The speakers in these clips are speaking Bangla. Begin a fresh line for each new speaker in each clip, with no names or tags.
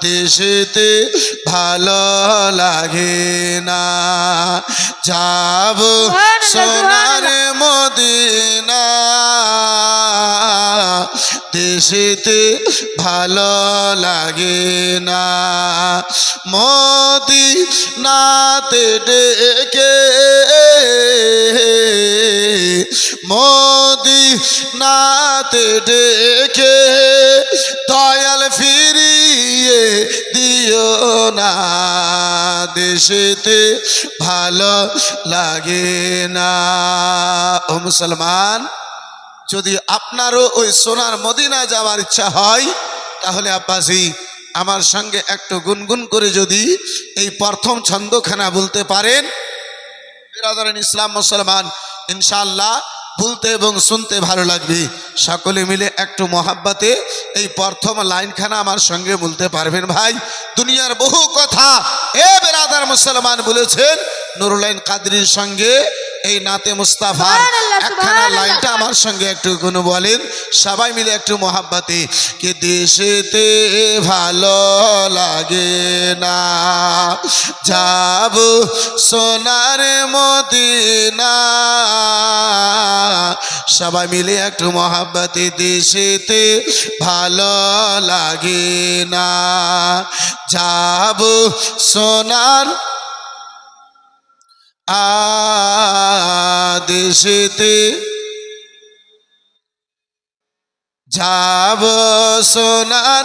দেশেতে ভালো লাগে না। যাব সোনার মদিনা। দেশেতে ভালো লাগে না। মোদি নাতে ডেকে মোদি নাতে ডেকে দয়াল ফিরিয়ে দিও না। দেশেতে ভালো লাগে না। ও মুসলমান, যদি আপনারও ওই সোনার মদিনা যাওয়ার ইচ্ছা হয়, তাহলে আব্বাসি আমার সঙ্গে একটু গুনগুন করে যদি এই প্রথম ছন্দখানা বলতে পারেন। বিরাদরেন ইসলাম মুসলমান, ইনশাআল্লাহ বলতে এবং শুনতে ভালো লাগবে। সকলে মিলে একটু মহাব্বাতে এই প্রথম লাইনখানা আমার সঙ্গে বলতে পারবেন ভাই। দুনিয়ার বহু কথা। এ বেরাদার মুসলমান বলেছেন নুরুলাইন কাদরির সঙ্গে এই নাতে মুস্তাফার একখানা লাইনটা আমার সঙ্গে একটু কোনো বলেন। সবাই মিলে একটু মহাব্বাতে কে দেশেতে ভালো লাগে না যাব সোনার মদিনা। সবাই মিলে একটু মহাব্বাতে দেশেতে ভালো লাগে না যাব সোনার আদেশেতে যাব সোনার।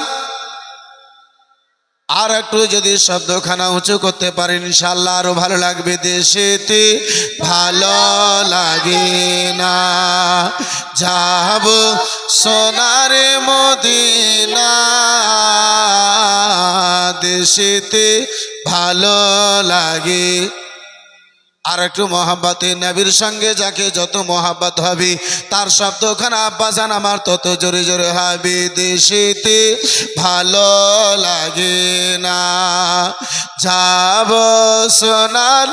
আর একটু যদি শব্দখানা উঁচু করতে পারেন ইনশাল্লাহ আরও ভালো লাগবে। দেশেতে ভালো লাগে না। যাব সোনার মদিনা। দেশেতে ভালো লাগে আর একটু মহাব্বাতে নবীর সঙ্গে যাকে যত মহাব্বত হবে, তার সব শব্দখানা আব্বাজান আমার তত জোরে জোরে হবে দেশেতে, ভালো লাগে না। যাব সোনার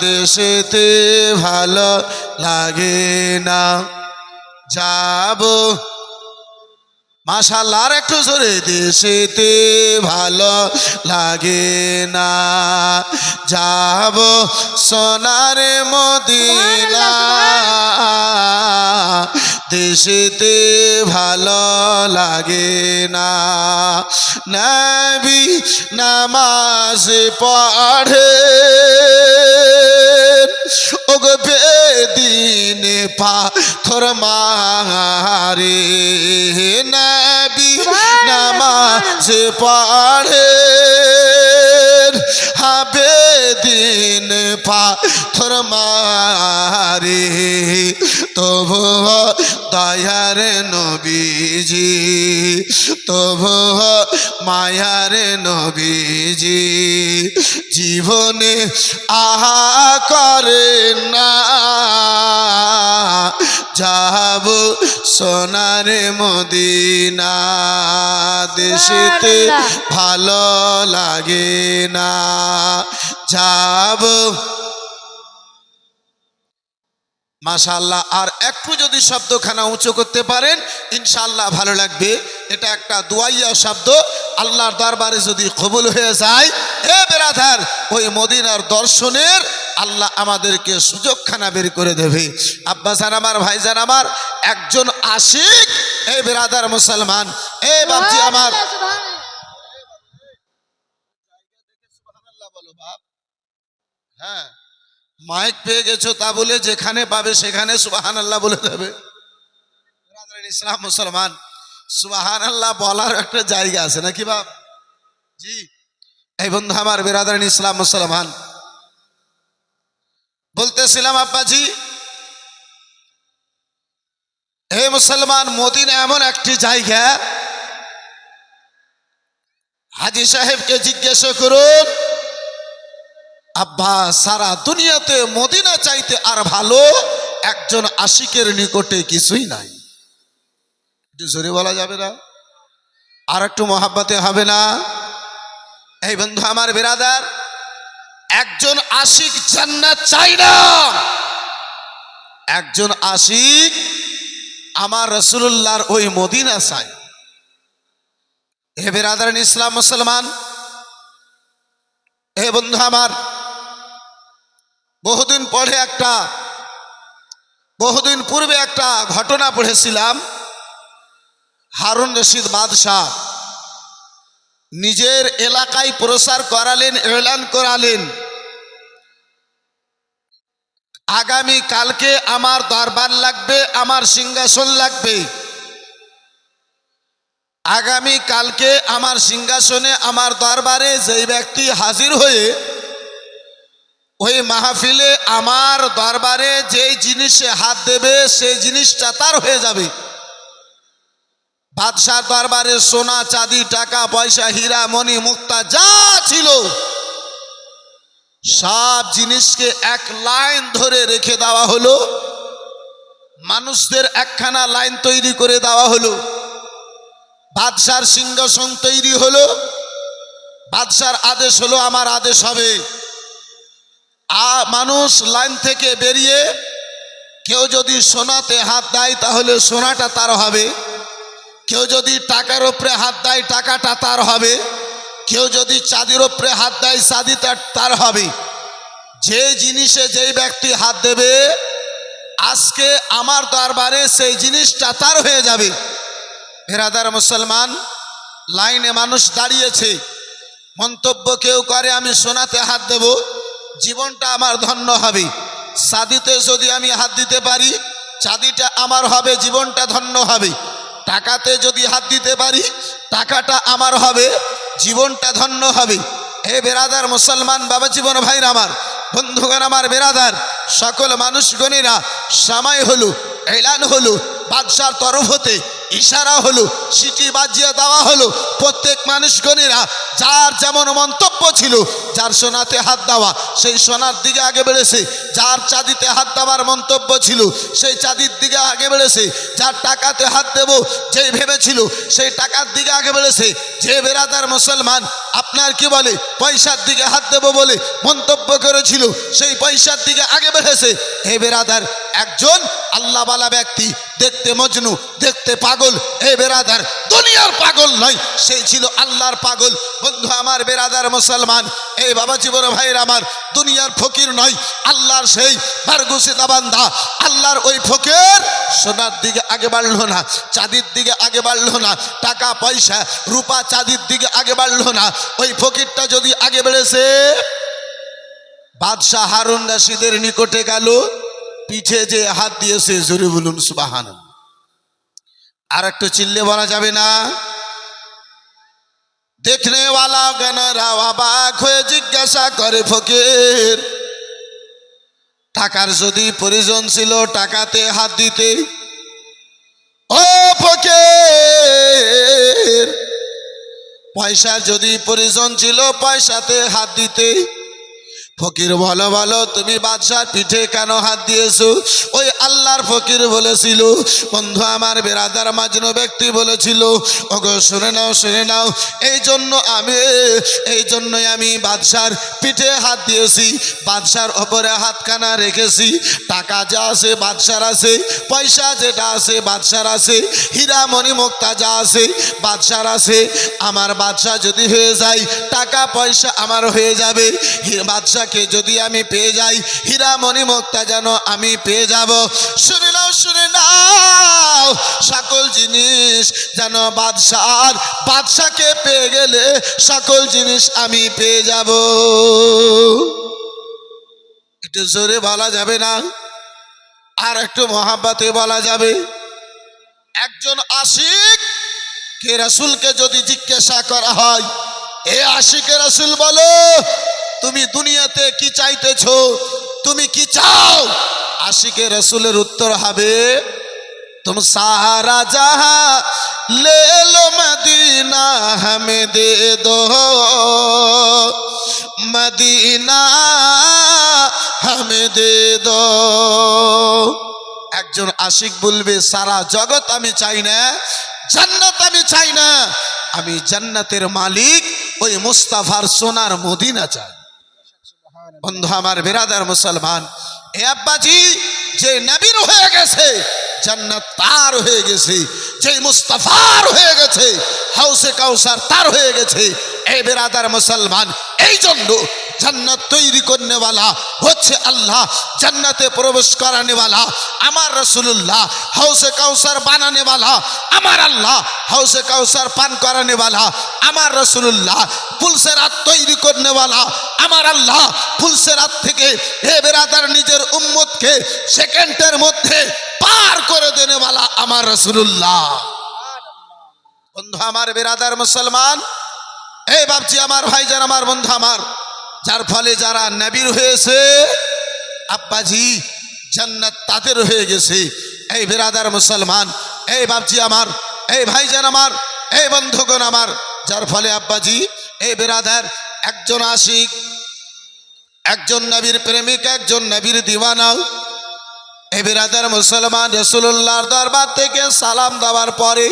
দেশেতে ভালো লাগে না। যাব মাশাল্লাহ আর একটু জোরে দেশেতে ভালো লাগে না। যাব সোনার মদিনা। দেশেতে ভালো লাগে না। নবী নামাজ পড়ে। ওগো বেদিন পাথর মারে। নামাজ পড়ে হবে দিন পাথর মারে। তবু দয়ার নবীজি, তবু মায়ার নবীজি, জীবনে আহা করে না। যাব সোনার মদিনা দেশেতে ভালো লাগে না। যাব মাশাল্লাহ আর একটু যদি শব্দখানা উঁচু করতে পারেন ইনশাল্লাহ ভালো লাগবে। এটা একটা দুয়াইয়া শব্দ। আল্লাহর দরবারে যদি কবুল হয়ে যায় এ বেরাধার ওই মদিনার দর্শনের আল্লাহ আমাদেরকে সুযোগখানা বের করে দেবে। আব্বাসান আমার ভাইজান আমার একজন আশিক এই বেরাদার মুসলমান এ বাবজি আমার। হ্যাঁ মাইক পেয়ে গেছো তা বলে যেখানে পাবে সেখানে সুবাহান আল্লাহ বলে দেবে। ইসলাম মুসলমান সুবাহান আল্লাহ বলার একটা জায়গা আছে নাকি বাপ? জি। এই বন্ধু আমার বিরাদরান ইসলাম মুসলমান বলতেছিলাম, আব্বাজি, হে মুসলমান, মদিনা এমন একটি জায়গা, হাজি সাহেবকে জিজ্ঞেস করুন, আব্বা, সারা দুনিয়াতে মদিনা চাইতে আর ভালো একজন আশিকের নিকটে কিছুই নাই। একটু জোরে বলা যাবে না? আর একটু মহাব্বাতে হবে না? এই বন্ধু আমার বেরাদার একজন আশিক জান্নাত চাই না। একজন আশিক আমার রসুল্লাহর ওই মদিনা চাই। হে বেরাদারান ইসলাম মুসলমান, হে বন্ধু আমার, বহুদিন পরে একটা, বহুদিন পূর্বে একটা ঘটনা পড়েছিলাম। হারুন রশিদ বাদশাহ নিজের এলাকায় প্রসার করালেন, এলান করালেন। আগামী কালকে আমার দরবার লাগবে, আমার সিংহাসন লাগবে। আগামী কালকে আমার সিংহাসনে, আমার দরবারে যেই ব্যক্তি হাজির হয়ে ওই মাহফিলে আমার দরবারে যেই জিনিসে হাত দেবে, সেই জিনিসটা তার হয়ে যাবে। বাদশাহ দরবারে সোনা, চাঁদি, টাকা, পয়সা, হীরা, মণি, মুক্তা, যা ছিল সব জিনিসকে এক লাইন ধরে রেখে দেওয়া হলো। মানুষদের একখানা লাইন তৈরি করে দেওয়া হলো। বাদশার সিংহাসন তৈরি হলো। বাদশার আদেশ হলো, আমার আদেশ হবে। আ, মানুষ লাইন থেকে বেরিয়ে কেউ যদি সোনাতে হাত দেয়, তাহলে সোনাটা তার হবে। কেউ যদি টাকার ওপরে হাত দেয়, টাকাটা তার হবে। কেউ যদি চাঁদির ওপরে হাত দেয় চাঁদি তার তার হবে। যে জিনিসে যেই ব্যক্তি হাত দেবে, আজকে আমার দরবারে সেই জিনিসটা তার হয়ে যাবে। ভেরাদার মুসলমান, লাইনে মানুষ দাঁড়িয়েছে। মন্তব্য কেউ করে, আমি সোনাতে হাত দেব। জীবনটা আমার ধন্য হবে। সাদিতে যদি আমি হাত দিতে পারি, চাঁদিটা আমার হবে, জীবনটা ধন্য হবে। টাকাতে যদি হাত দিতে পারি, টাকাটা আমার হবে। জীবনটা ধন্য হবে। হে বেরাদার মুসলমান, বাবা জীবন, ভাইর আমার, বন্ধুগণ আমার, বেরাদার, সকল মানুষগণেরা সামাই হলো, এলান হলো, বাদশার তরফ হতে ইশারা হলো, সিটি বাজিয়ে দেওয়া হলো। প্রত্যেক মানুষগণেরা যার যেমন মন্তব্য ছিল যার সোনাতে হাত দেওয়া, সেই সোনার দিকে আগে বেড়েছে। যার চাঁদিতে হাত দেওয়ার মন্তব্য ছিল, সেই চাঁদির দিকে আগে বেড়েছে। যার টাকাতে হাত দেব, যেই ভেবেছিল, সেই টাকার দিকে আগে বেড়েছে। যে বেরাদার মুসলমান, আপনার কি বলে, পয়সার দিকে হাত দেব বলে মন্তব্য করেছিল, সেই পয়সার দিকে আগে বেড়েছে। হে বেরাদার, একজন আল্লাহওয়ালা ব্যক্তি, দেখতে মজনু, দেখতে পাগল। হে বেরাদার, দুনিয়ার পাগল নয়, সেই ছিল আল্লাহর পাগল। বন্ধু, আমার বেরাদার মুসলমান এই বাবা জীবন ভাইয়ের আমার দুনিয়ার ফকির নয়, আল্লাহর সেই বারগুসিদা বান্দা। আল্লাহর ওই ফকির সোনার দিকে আগে বাড়লো না, চাঁদির দিকে আগে বাড়লো না, টাকা, পয়সা, রূপা চাঁদির দিকে আগে বাড়লো না। ওই ফকিরটা যদি আগে বেড়েছে, বাদশাহ হারুন রাশিদের নিকটে গেল, পিঠে যে হাত দিয়েছে, জোরে বলুন সুবাহান আর একটু চিল্লে বলা যাবে না? দেখনে ওয়ালা গানারা অবাক হয়ে জিজ্ঞাসা করে ফকির টাকার যদি প্রয়োজন ছিল, টাকাতে হাত দিতে। ও ফকির, পয়সা যদি প্রয়োজন ছিল, পয়সাতে হাত দিতে। ফকির বলো বলো তুমি বাদশার পিঠে কেন হাত দিয়েছ? ওই আল্লাহর ফকির বলেছিল, বন্ধু, আমার বেরাদার মাজনো ব্যক্তি বলেছিল, ওগো, শুনে নাও শুনে নাও, এই জন্য আমি, এই জন্যই আমি বাদশার পিঠে হাত দিয়েছি, বাদশার ওপরে হাতখানা রেখেছি, টাকা যা আছে বাদশার আছে, পয়সা যেটা আছে বাদশার আছে, হীরা, মণি, মুক্তা যা আছে বাদশার আছে, আমার বাদশা যদি হয়ে যায়, টাকা, পয়সা আমার হয়ে যাবে, হি- বাদশাকে যদি আমি পেয়ে যাই, হীরা মণি মুক্তা যেন আমি পেয়ে যাব। শুনে নাও শুনে নাও, সকল জিনিস যেন বাদশার, বাদশাকে পেয়ে গেলে সকল জিনিস আমি পেয়ে যাব। একটু জোরে বলা যাবে না? আর একটু মহাব্বাতে বলা যাবে? একজন আশিক কে রাসুলকে যদি জিজ্ঞাসা করা হয়, এ আশিকে রাসুল বলো তুমি দুনিয়াতে কি চাইতেছ? তুমি কি চাও? আশিকে রসুলের উত্তর হবে, তুম সাহারা যাহা লেল লো মদিনা হমে দে। মদিনা হামে দে দো। একজন আশিক বলবে, সারা জগৎ আমি চাই না, জান্নাত আমি চাই না। আমি জান্নাতের মালিক ওই মুস্তাফার সোনার মদিনা চাই। বন্ধু আমার বেরাদার মুসলমান, এ আব্বাজি, যে নবীর হয়ে গেছে, জান্নাত তার হয়ে গেছে যে মুস্তাফার হয়ে গেছে, হাউসে কাউসার তার হয়ে গেছে। এই বেরাদার মুসলমান, এই জন্য জান্নাত তৈরি করনেওয়ালা হচ্ছে আল্লাহ, জান্নাতে প্রবেশ করানেওয়ালা, আমার রসুল্লাহ হাউসে কাউসার বানানেওয়ালা, আমার আল্লাহ, হাউসে কাউসার পান করানেওয়ালা, আমার রসুল্লাহ ফুলসেরাত তৈরি করনেওয়ালা, আমার আল্লাহ ফুলসেরাত থেকে হে বেরাদার নিজের উম্মতকে সেকেন্ডের মধ্যে পার করে দেনেওয়ালা আমার রসুল্লাহ বন্ধু আমার বেরাদার মুসলমান, এই বাপজি, আমার ভাইজান, আমার বন্ধু আমার যার ফলে যারা নাবির হয়েছে, আব্বাজি জান্নাত তাদের হয়ে গেছে। এই বেরাদার মুসলমান, এই বাপজি আমার, এই ভাইজান আমার, এই বন্ধুগণ আমার, যার ফলে আব্বাজি, এই বেরাদার একজন আশিক, একজন নবীর প্রেমিক, একজন নবীর দিওয়ানাও এ বিরাদার মুসলমান রসুল্লাহর দরবার থেকে সালাম দেওয়ার পরে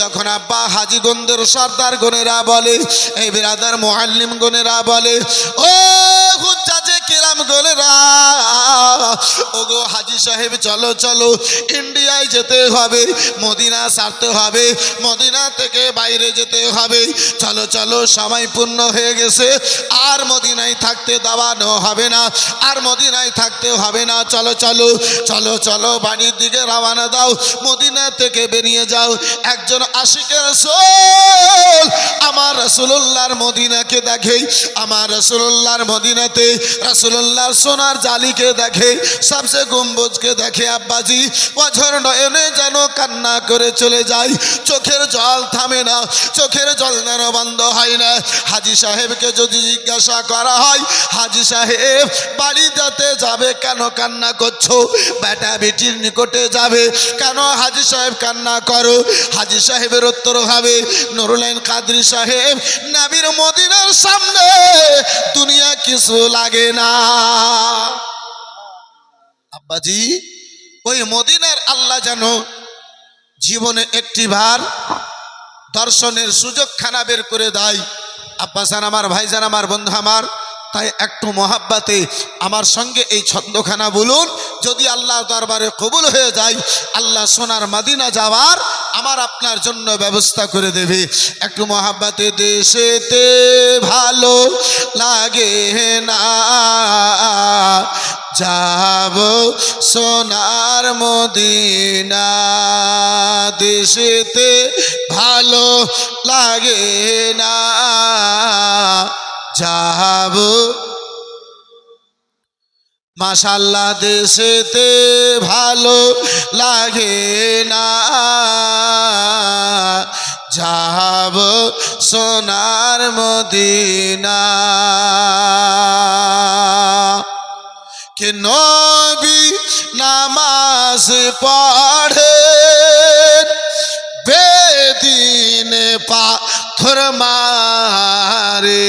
যখন আব্বা হাজি গন্দের সর্দার গনেরা বলে, এই বিরাদার মোহাল্লিম গনেরা বলে, ও হুজ্জাজে কিরাম গনেরা ও গো হাজি সাহেব, চলো চলো। ইন্ডিয়ায় যেতে হবে, মদিনা ছাড়তে হবে, মদিনা থেকে বাইরে যেতে হবে। চলো চলো, সময় পূর্ণ হয়ে গেছে। আর মদিনায় থাকতে দেওয়ানো হবে না, আর মদিনায় থাকতে হবে না। চলো চলো চলো চলো, বাড়ির দিকে রওনা দাও, মদিনা থেকে বেরিয়ে যাও। একজন আশিকের সোল আমার রসুল্লাহর মদিনাকে দেখে, আমার রসুল্লাহর মদিনাতে রসুল্লাহর সোনার জালিকে দেখে সবসে গম্বুজকে দেখে আব্বাজি, বছর নয়নে যেন কান্না করে চলে যায়। চোখের জল থামে না, চোখের জল যেন বন্ধ হয় না। হাজি সাহেবকে যদি জিজ্ঞাসা করা হয়, হাজি সাহেব বাড়ি যেতে যাবে কেন কান্না করছ? বেটা বেটির নিকটে যাবে কেন? হাজি সাহেব কান্না করো। হাজি সাহেবের উত্তর হবে নুরুলাইন কাদরি সাহেব, নাবির মদিনার সামনে দুনিয়া কিছু লাগে না। আব্বাজি, ওই মদিনার আল্লাহ যেন জীবনে একটি ভার দর্শনের সুযোগ খানা বের করে দেয়। আব্বাসান আমার ভাইজান আমার, বন্ধু আমার, তাই একটু মহাব্বাতে আমার সঙ্গে এই ছন্দখানা বলুন। যদি আল্লাহ দরবারে কবুল হয়ে যায়, আল্লাহ সোনার মাদিনা যাওয়ার আমার আপনার জন্য ব্যবস্থা করে দেবে। একটু মহাব্বাতে দেশেতে ভালো লাগে না। যাব সোনার মদিনা। দেশেতে ভালো লাগে না। যাব মাশাল্লাহ দেশেতে ভালো লাগে না। সোনার মদিনা। কে নবী নামাজ পড়ে, বেদিনে পাথর মারে।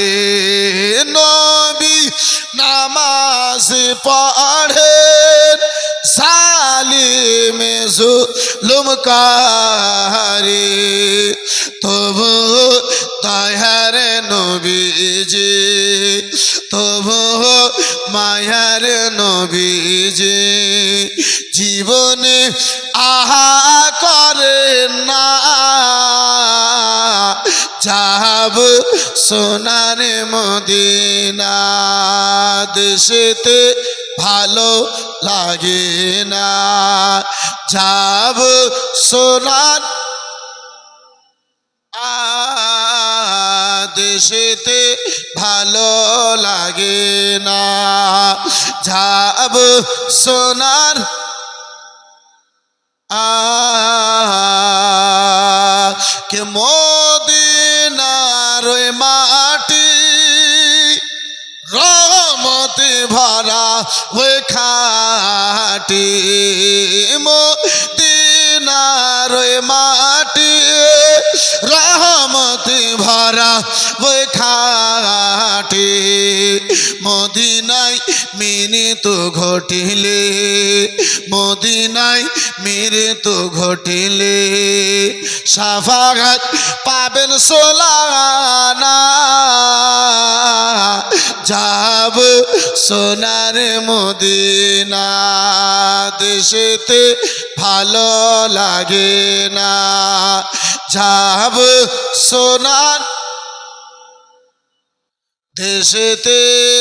নবী নামাজ পড়ে সালিমে জুলুম কারে। তবু দয়ার নবীজি? তবু মায়ার নবীজি, জীবনে আহা করে না। যাব সোনার মদিনা, দেশেতে ভালো লাগে না। যাব সোনার দেশেতে ভালো লাগে না। যাব সোনার আ কে মদিনার মাটি রহমতে ভরা ওই খাটি মদিনার মাটি ভরা ওই খাটি। মদিনায় মিনি তো ঘটিলে, মদিনায় মেরে তো ঘটিলে। সাফাগাত পাবেন সোলানা। যাব সোনার মদিনা। দেশেতে ভালো লাগে না। যাব সোনার। দেশেতে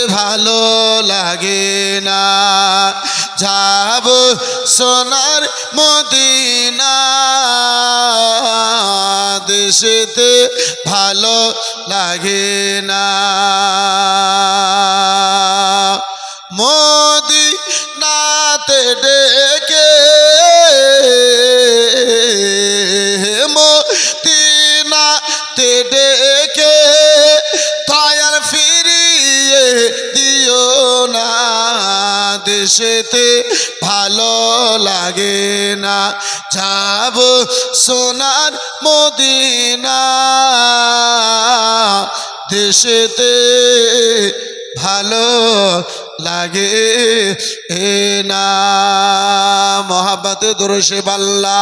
ভালো লাগে না। যাব সোনার মদিনা। দেশেতে ভালো লাগে না। দেশেতে ভালো লাগে না। যাব সোনার মদিনা। দেশেতে ভালো লাগে এ না। মহাব্বতে দোরসে বাল্লা